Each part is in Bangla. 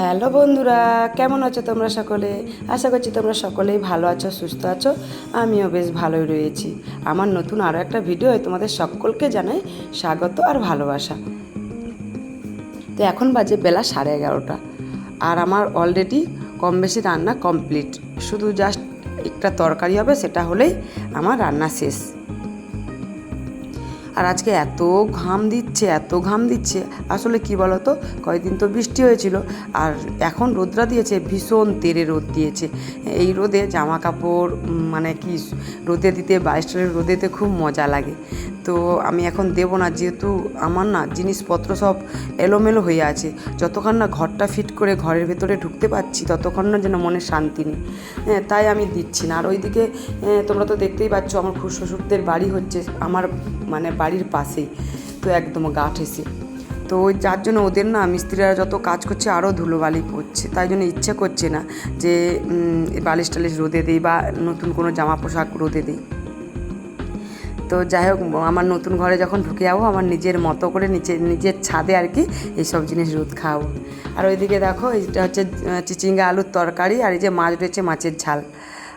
হ্যালো বন্ধুরা, কেমন আছো তোমরা সকলে? আশা করছি তোমরা সকলেই ভালো আছো, সুস্থ আছো। আমিও বেশ ভালোই রয়েছি। আমার নতুন আরও একটা ভিডিও তোমাদের সকলকে জানাই স্বাগত আর ভালোবাসা। তো এখন বাজে বেলা সাড়ে এগারোটা, আর আমার অলরেডি কম বেশি রান্না কমপ্লিট শুধু জাস্ট একটা তরকারি হবে, সেটা হলেই আমার রান্না শেষ। আর আজকে এত ঘাম দিচ্ছে, এত ঘাম দিচ্ছে। আসলে কি বলতো? কয়েকদিন তো বৃষ্টি হয়েছিল। আর এখন রোদরা দিয়েছে, ভীষণ তেরে রোদ দিয়েছে। এই রোদে জামা কাপড় মানে কি রোদে দিতে বাইশটারের রোদেতে খুব মজা লাগে। তো আমি এখন দেব না, যেহেতু আমার না জিনিসপত্র সব এলোমেলো হয়ে আছে। যতক্ষণ না ঘরটা ফিট করে ঘরের ভেতরে ঢুকতে পারছি, ততক্ষণ না যেন মনে শান্তি নেই। হ্যাঁ তাই আমি দিচ্ছি না। আর ওইদিকে তোমরা তো দেখতেই পাচ্ছ, আমার খুব শ্বশুরদের বাড়ি হচ্ছে, আমার মানে বাড়ির পাশে। তো একদম গা ঠেসে তো যার জন্য ওদের না মিস্ত্রিরা যত কাজ করছে আরও ধুলোবালি পড়ছে তাই জন্য ইচ্ছে করছে না যে বালিশ টালিশ রোদে দিই বা নতুন কোনো জামা পোশাক রোদে দিই। তো যাই হোক, আমার নতুন ঘরে যখন ঢুকে যাব, আমার নিজের মতো করে নিচে, নিজের ছাদে আর কি এইসব জিনিস রোদ খাওয়াবো। আর ওইদিকে দেখো, এইটা হচ্ছে চিচিঙ্গা আলুর তরকারি আর এই যে মাছ রয়েছে, মাছের ঝাল।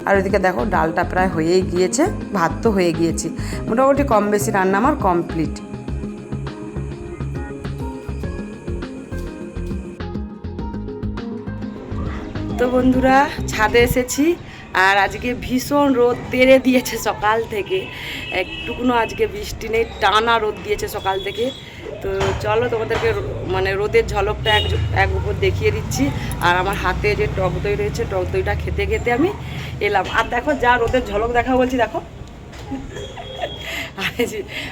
আর ওইদিকে দেখো, ডালটা প্রায় হয়েই গিয়েছে, ভাত তো হয়ে গিয়েছে। মোটামুটি কম বেশি রান্না আমার কমপ্লিট। তো বন্ধুরা, ছাদে এসেছি। আর আজকে ভীষণ রোদ তেড়ে দিয়েছে সকাল থেকে। একটুকুনো আজকে বৃষ্টি নেই, টানা রোদ দিয়েছে সকাল থেকে। তো চলো তোমাদেরকে মানে রোদের ঝলকটা এক এক উপর দেখিয়ে দিচ্ছি। আর আমার হাতে যে টক দই রয়েছে, টক দইটা খেতে খেতে আমি এলাম। আর দেখো যা রোদের ঝলক দেখা বলছি, দেখো।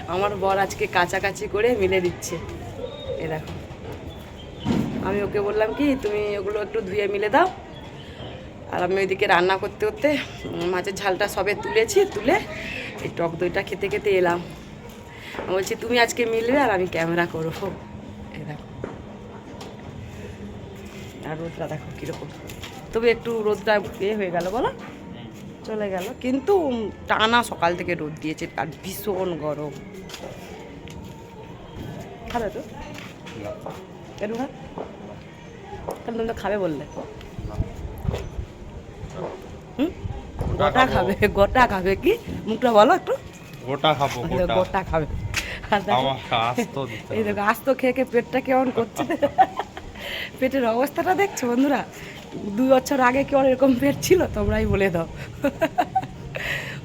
আমার বর আজকে কাছাকাছি করে মিলে দিচ্ছে। এ দেখো। আমি ওকে বললাম কি, তুমি ওগুলো একটু ধুয়ে মিলে দাও। আর আমি ওইদিকে রান্না করতে করতে মাছের ঝালটা সবে তুলেছি, তুলে এই টক দইটা খেতে খেতে এলাম। বলছি, তুমি আজকে মিলবে আর আমি ক্যামেরা করব। এই দেখো। আর রোদটা দেখো কীরকম। তবে একটু রোদটা ইয়ে হয়ে গেল, বলো? চলে গেল। কিন্তু টানা সকাল থেকে রোদ দিয়েছে আর ভীষণ গরম। খাবে তো? কেন খাবে বললে হুম গোটা খাবে গোটা খাবে কি? মুখটা বলো একটু। গোটা খাব গোটা। গোটা খাবে। এই দেখো আস্ত খেয়ে খেয়ে পেটটা কেমন করছে। পেটের অবস্থাটা দেখছ বন্ধুরা? দু বছর আগে কেমন এরকম পেট ছিল? তোমরাই বলে দাও।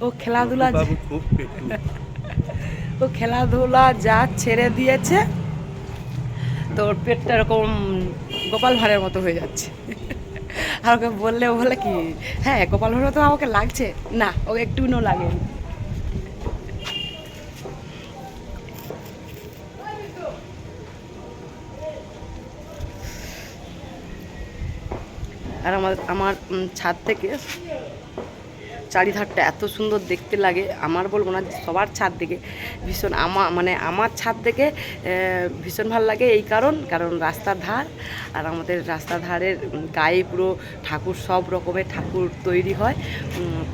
ও খেলাধুলা বাবু খুব পেটু। ও খেলাধুলা যা ছেড়ে দিয়েছে তোর পেটটা এরকম গোপাল ভাঁড়ের মতো হয়ে যাচ্ছে। আর ওকে বললে, ও বলে কি হ্যাঁ গোপাল ভাঁড়ের তো আমাকে লাগছে। না, ওকে নো লাগে। আর আমার আমার ছাদ থেকে চারিধারটা এত সুন্দর দেখতে লাগে। আমার বলব না, সবার ছাদ থেকে ভীষণ আমার মানে আমার ছাদ থেকে ভীষণ ভালো লাগে এই কারণ কারণ রাস্তার ধার আর আমাদের রাস্তার ধারের গায়ে পুরো ঠাকুর সব রকমের ঠাকুর তৈরি হয়।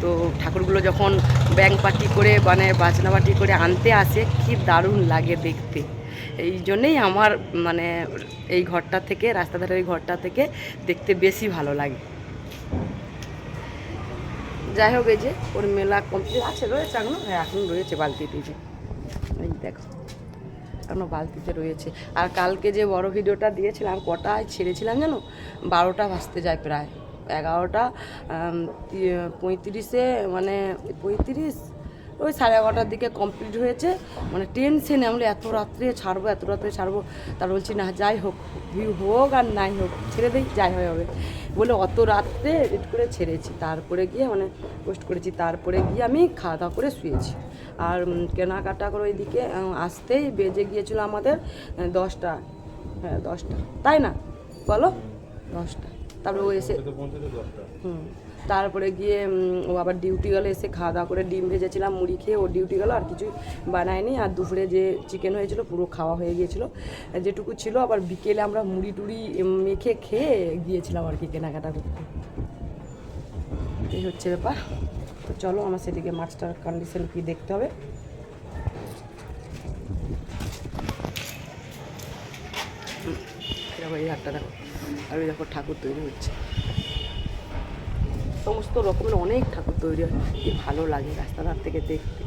তো ঠাকুরগুলো যখন ব্যাং পাটি করে মানে বাজনা পাটি করে আনতে আসে, কি দারুণ লাগে দেখতে। এই জন্যেই আমার মানে এই ঘরটা থেকে রাস্তা ধারের এই ঘরটা থেকে দেখতে বেশি ভালো লাগে। যাই হোক এই যে, ওর মেলা কমপ্লিট আছে, রয়েছে এখনও? হ্যাঁ এখন রয়েছে বালতিতে যে। এই দেখো, এখনও বালতিতে রয়েছে। আর কালকে যে বড় ভিডিওটা দিয়েছিলাম, কটায় ছেড়েছিলাম জানো? বারোটা ভাসতে যায় প্রায়। এগারোটা পঁয়ত্রিশে মানে পঁয়ত্রিশ ওই সাড়ে এগারোটার দিকে কমপ্লিট হয়েছে। মানে টেনশনে আমি বলি এত রাত্রে ছাড়বো এত রাত্রে ছাড়বো। তার বলছি না যাই হোক ভিউ হোক আর নাই হোক ছেড়ে দিই যাই হয় হবে। বলে অত রাত্রে এডিট করে ছেড়েছি। তারপরে গিয়ে মানে পোস্ট করেছি। তারপরে গিয়ে আমি খাওয়া দাওয়া করে শুয়েছি। আর কেনাকাটা করে ওইদিকে আসতেই বেজে গিয়েছিল আমাদের দশটা। হ্যাঁ দশটা। তাই না? বলো? দশটা। তারপরে ও এসে হুম। তারপরে গিয়ে ও আবার ডিউটি গেলে, এসে খাওয়া দাওয়া করে ডিম ভেজেছিলাম, মুড়ি খেয়ে, ও ডিউটি গেলো, আর কিছুই বানায়নি। আর দুপুরে যে চিকেন হয়েছিল, পুরো খাওয়া হয়ে গিয়েছিল। যেটুকু ছিল, আবার বিকেলে আমরা মুড়ি টুড়ি মেখে খেয়ে গিয়েছিলাম আর কি কেনাকাটা করতে। এই হচ্ছে ব্যাপার। তো চলো, আমার সেদিকে মাছটার কন্ডিশন কি দেখতে হবে। এই হাতটা দেখো। আর ওই দেখো ঠাকুর তৈরি হচ্ছে। সমস্ত রকমের অনেক ঠাকুর তৈরি হয়। কি ভালো লাগে রাস্তাঘাট থেকে দেখতে।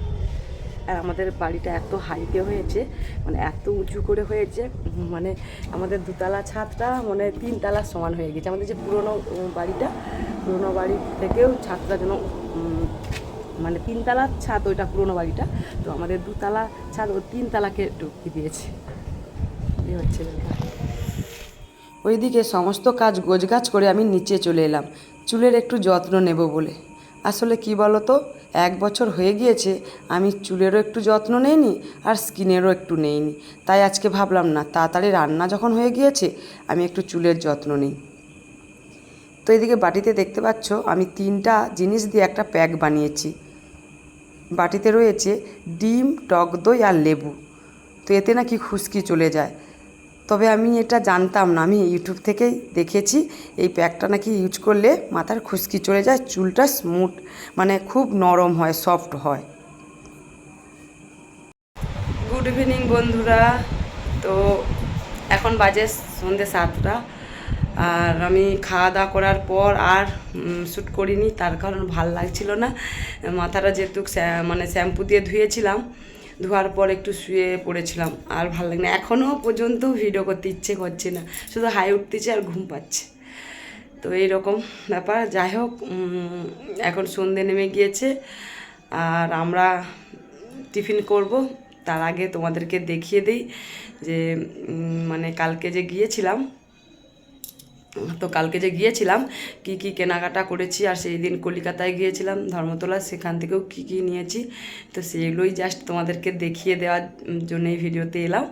আর আমাদের বাড়িটা এত হাইটে হয়েছে মানে এত উঁচু করে হয়েছে মানে আমাদের দুতলা ছাদটা মানে তিনতলার সমান হয়ে গেছে। আমাদের যে পুরনো বাড়িটা, পুরনো বাড়ি থেকেও ছাদটা যেন মানে তিনতলার ছাদ ওইটা পুরনো বাড়িটা, তো আমাদের দুতলা ছাদ ও তিনতলাকে ঢুকিয়ে দিয়েছে। এই হচ্ছে ওইদিকে সমস্ত কাজ গোছগাছ করে আমি নিচে চলে এলাম। চুলের একটু যত্ন নেব বলে। আসলে কি বলো তো এক বছর হয়ে গিয়েছে, আমি চুলেরও একটু যত্ন নেইনি আর স্কিনেরও একটু নেইনি। তাই আজকে ভাবলাম না, তাড়াতাড়ি রান্না যখন হয়ে গিয়েছে, আমি একটু চুলের যত্ন নিই। তো এদিকে বাটিতে দেখতে পাচ্ছ, আমি তিনটা জিনিস দিয়ে একটা প্যাক বানিয়েছি। বাটিতে রয়েছে ডিম, টক দই আর লেবু। তো এতে নাকি খুশকি চলে যায়। তবে আমি এটা জানতাম না। আমি ইউটিউব থেকেই দেখেছি। এই প্যাকটা নাকি ইউজ করলে মাথার খুশকি চলে যায়, চুলটা স্মুথ মানে খুব নরম হয় সফট হয়। গুড ইভিনিং বন্ধুরা। তো এখন বাজে সন্ধ্যে সাতটা। আর আমি খাওয়া দাওয়া করার পর আর শ্যুট করিনি। তার কারণ ভালো লাগছিল না। মাথাটা যেহেতু মানে শ্যাম্পু দিয়ে ধুয়েছিলাম। ধোয়ার পর একটু শুয়ে পড়েছিলাম, আর ভালো লাগে না এখনও পর্যন্ত ভিডিও করতে ইচ্ছে করছে না। শুধু হাই উঠতেছে আর ঘুম পাচ্ছে। তো এইরকম ব্যাপার। যাই হোক এখন সন্ধে নেমে গিয়েছে। আর আমরা টিফিন করব। তার আগে তোমাদেরকে দেখিয়ে দিই যে মানে কালকে যে গিয়েছিলাম তো কালকে যে গিয়েছিলাম, কি কি কেনাকাটা করেছি আর সেই দিন কলিকাতায় গিয়েছিলাম, ধর্মতলা, সেখান থেকেও কি কি নিয়েছি। তো সেগুলোই জাস্ট তোমাদেরকে দেখিয়ে দেওয়ার জন্য এই ভিডিওতে এলাম।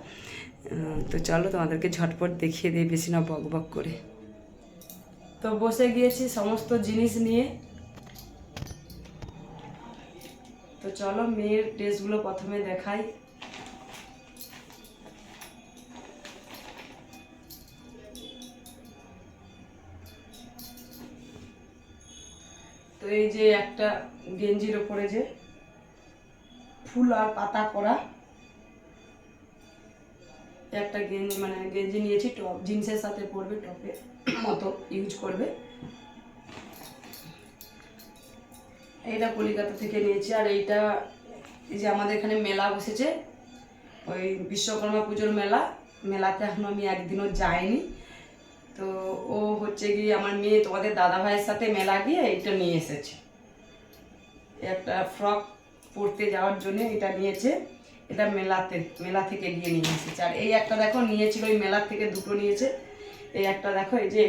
তো চলো তোমাদেরকে ঝটপট দেখিয়ে দিই, বেশি না বক বক করে। তো বসে গিয়েছি সমস্ত জিনিস নিয়ে। তো চলো মেয়ের ড্রেসগুলো প্রথমে দেখাই। এই যে একটা গেঞ্জির ওপরে যে ফুল আর পাতা করা, একটা গেঞ্জি মানে গেঞ্জি নিয়েছি, টপ, জিন্সের সাথে পরবে টপের মতো ইউজ করবে। এইটা কলিকাতা থেকে নিয়েছি, আর এইটা এই যে আমাদের এখানে মেলা বসেছে, ওই বিশ্বকর্মা পুজোর মেলা, মেলাতে এখনও আমি একদিনও যাইনি। তো ও হচ্ছে গিয়ে আমার মেয়ে তোমাদের দাদা ভাইয়ের সাথে মেলা গিয়ে এইটা নিয়ে এসেছে। একটা ফ্রক পরতে যাওয়ার জন্য এটা নিয়েছে, এটা মেলাতে, মেলা থেকে গিয়ে নিয়ে এসেছে। আর এই একটা দেখো নিয়েছিল ওই মেলার থেকে দুটো নিয়েছে। এই একটা দেখো, এই যে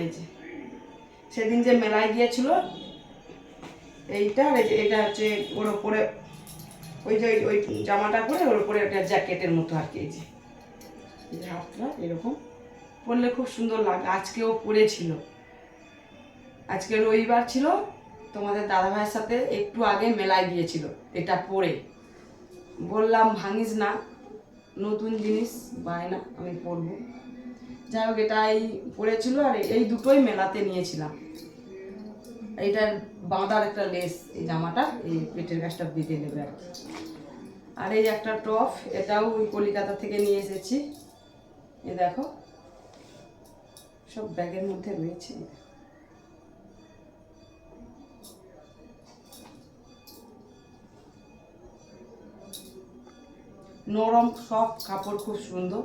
এই যে, সেদিন যে মেলায় গিয়েছিল, এইটা আর এটা হচ্ছে ওর ওপরে ওই যে ওই- জামাটা পরে ওর উপরে একটা জ্যাকেটের মতো আর কি যে। হাতটা এরকম। পরলে খুব সুন্দর লাগে আজকেও পরেছিল। আজকে রবিবার ছিল। তোমাদের দাদা ভাইয়ের সাথে একটু আগে মেলায় গিয়েছিল। এটা পরে। বললাম, ভাঙিস না। নতুন জিনিস, বায়না, আমি পরবো। যাই হোক, এটাই পরেছিল আর এই দুটোই মেলাতে নিয়েছিলাম। এইটার বাঁধার একটা লেস, এই জামাটা, এই পেটের গাছটা বেঁধে নেবে আর আর এই একটা টপ এটাও ওই কলিকাতা থেকে নিয়ে এসেছি। এ দেখো, সব ব্যাগের মধ্যে রয়েছে নরম সব কাপড় খুব সুন্দর।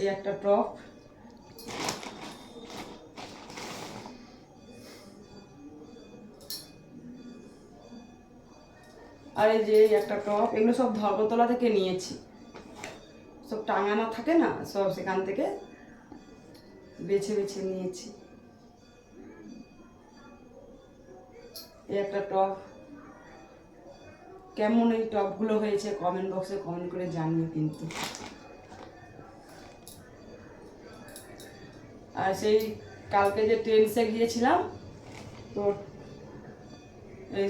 এই একটা টপ আর এই যে একটা টপ, এগুলো সব ধর্মতলা থেকে নিয়েছি। সব টাঙানো থাকে না, সব সেখান থেকে বেছে বেছে নিয়েছি। এই একটা টপ। কেমন এই টপগুলো হয়েছে কমেন্ট বক্সে কমেন্ট করে জানিও কিন্তু। আর সেই কালকে যে ট্রেনসে গিয়েছিলাম, তো এই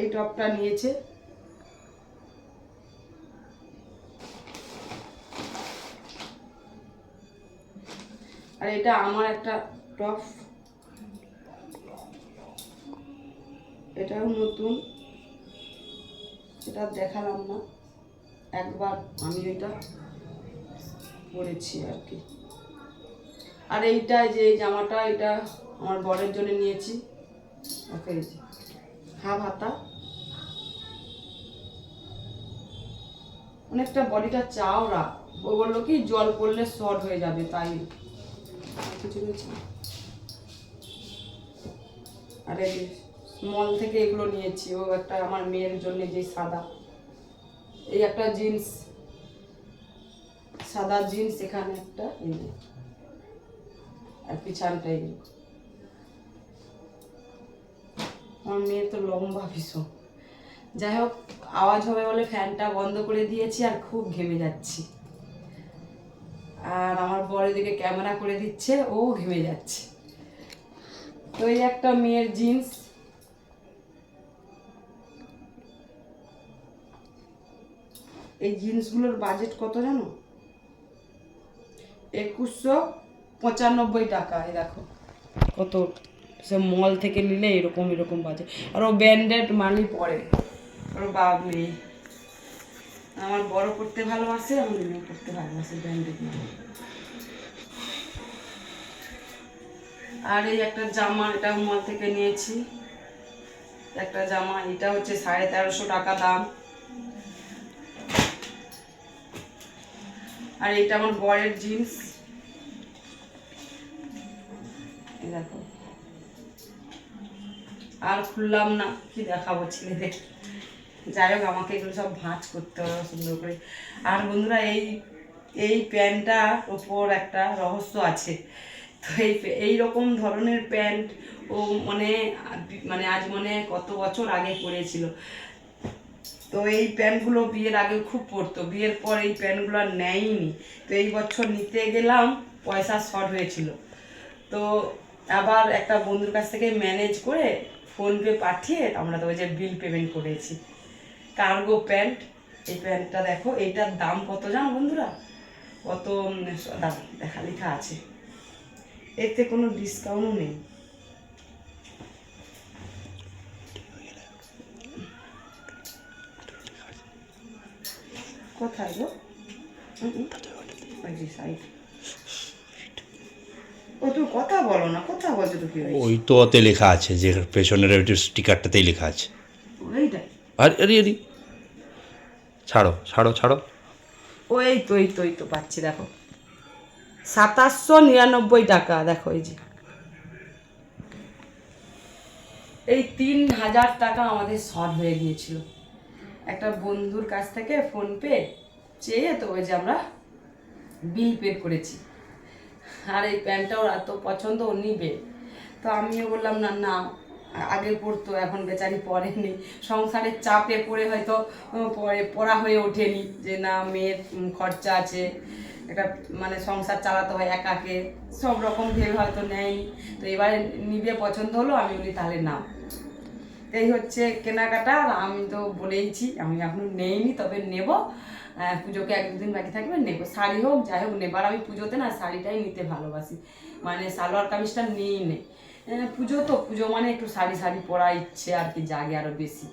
এই টপটা নিয়েছে। আর এটা আমার একটা টপ এটাও নতুন। এটা দেখালাম না। একবার আমি এটা পরেছি আর কি। আর এইটা যে জামাটা, এটা আমার বরের জন্য নিয়েছি। ওকে হাফ হাতা অনেকটা বডিটা চাওড়া। ও বলল কি, জল পড়লে শর্ট হয়ে যাবে, তাই আর মল থেকে এগুলো নিয়েছি। ও একটা আমার মেয়ের জন্য যে সাদা। এই একটা জিন্স সাদা জিন্স এখানে একটা। আর পিছানটা এই আমার মেয়ে তো লম্বা ভীষণ। যাই হোক, আওয়াজ হবে বলে ফ্যানটা বন্ধ করে দিয়েছি আর খুব ঘেমে যাচ্ছি। আর আমার বড় দিকে ক্যামেরা করে দিচ্ছে, ও ঘেমে যাচ্ছে। তো এই একটা মেয়ের জিন্স। এই জিন্সগুলোর বাজেট কত জানো? একুশশো পঁচানব্বই টাকা, এই দেখো। কত? সে মল থেকে নিলে এরকম এরকম বাজে আর ও ব্যান্ডেড মালই পরে। ওর বাপ মেয়ে। আমার বড় করতে ভালোবাসে, আমার মেয়ে করতে ভালোবাসে ব্যান্ডেড মাল আর এই একটা জামা এটা মল থেকে নিয়েছি। একটা জামা, এটা হচ্ছে সাড়ে তেরোশো টাকা দাম। আর এটা আমার বরের জিন্স আর খুললাম না, কি দেখাবো ছেলেদের। যাই হোক, আমাকে এগুলো সব ভাঁজ করতে হবে, সুন্দর করে। আর বন্ধুরা, এই এই প্যান্টটার ওপর একটা রহস্য আছে। তো এই এই রকম ধরনের প্যান্ট ও মানে মানে আজ মানে কত বছর আগে পরেছিল। তো এই প্যান্টগুলো বিয়ের আগে খুব পরতো, বিয়ের পর এই প্যান্টগুলো আর নেয়নি। তো এই বছর নিতে গেলাম, পয়সা শর্ট হয়েছিল। তো আবার একটা বন্ধুর কাছ থেকে ম্যানেজ করে ফোনপে পাঠিয়ে আমরা তো ওই যে বিল পেমেন্ট করেছি। কার্গো প্যান্ট এই প্যান্টটা দেখো এইটার দাম কত জানো বন্ধুরা? কত দাঁড়াও, দেখা লেখা আছে। এতে কোনো ডিসকাউন্টও নেই। কোথায় গো? যে ও তুমি কথা বলো না কথা বলছো তো কি ওই তো ওতে লেখা আছে যে পেছনের স্টিকারটাতেই লেখা আছে। ওইটাই। আর আরে আরে। ছাড়ো ছাড়ো ছাড়ো। ও এই তো এই তো এই তো পাচ্ছি, দেখো। সাতাশশো নিরানব্বই টাকা, দেখো, এই যে। এই তিন হাজার টাকা আমাদের শর্ট হয়ে গিয়েছিল। একটা বন্ধুর কাছ থেকে ফোনপে চেয়ে তো ওই যে আমরা বিল পে করেছি। আর এই প্যান্টটা এত পছন্দ, ও নিবে। তো আমিও বললাম, না না আগে পড়তো এখন বেচারি পড়েনি। সংসারের চাপে পড়ে হয়তো পরে পড়া হয়ে ওঠেনি যে না মেয়ের খরচা আছে একটা মানে সংসার চালাতে হয় একাকে সব রকম ভেবে হয়তো নেয়নি। তো এবারে নিবে পছন্দ হলো আমি বলি তাহলে নাও। এই হচ্ছে কেনাকাটা আর আমি তো বলেইছি আমি এখনও নেইনি তবে নেব। পুজোকে এক দুদিন বাকি থাকবে নেব। শাড়ি হোক যাই হোক নেবার আমি পুজোতে না শাড়িটাই নিতে ভালোবাসি। মানে সালোয়ার কামিজটা নিই নে আহ, পুজো তো পুজো মানে একটু শাড়ি শাড়ি পরা ইচ্ছে আর কি, জাগে আরও বেশি।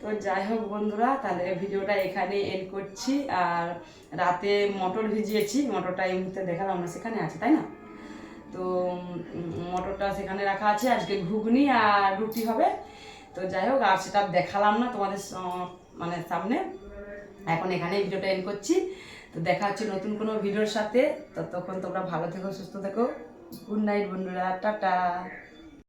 তো যাই হোক বন্ধুরা, তাহলে ভিডিওটা এখানে এন্ড করছি। আর রাতে মটর ভিজিয়েছি, মটরটা এই মুহূর্তে দেখালাম, আমরা সেখানে আছে, তাই না? তো মটরটা সেখানে রাখা আছে, আজকে ঘুগনি আর রুটি হবে। তো যাই হোক, আর সেটা দেখালাম না তোমাদের মানে সামনে। এখন এখানে ভিডিওটা এন্ড করছি। তো দেখা হচ্ছে নতুন কোনো ভিডিওর সাথে। ততক্ষণ তোমরা ভালো থেকো, সুস্থ থেকো। গুড নাইট বন্ধুরা টাটা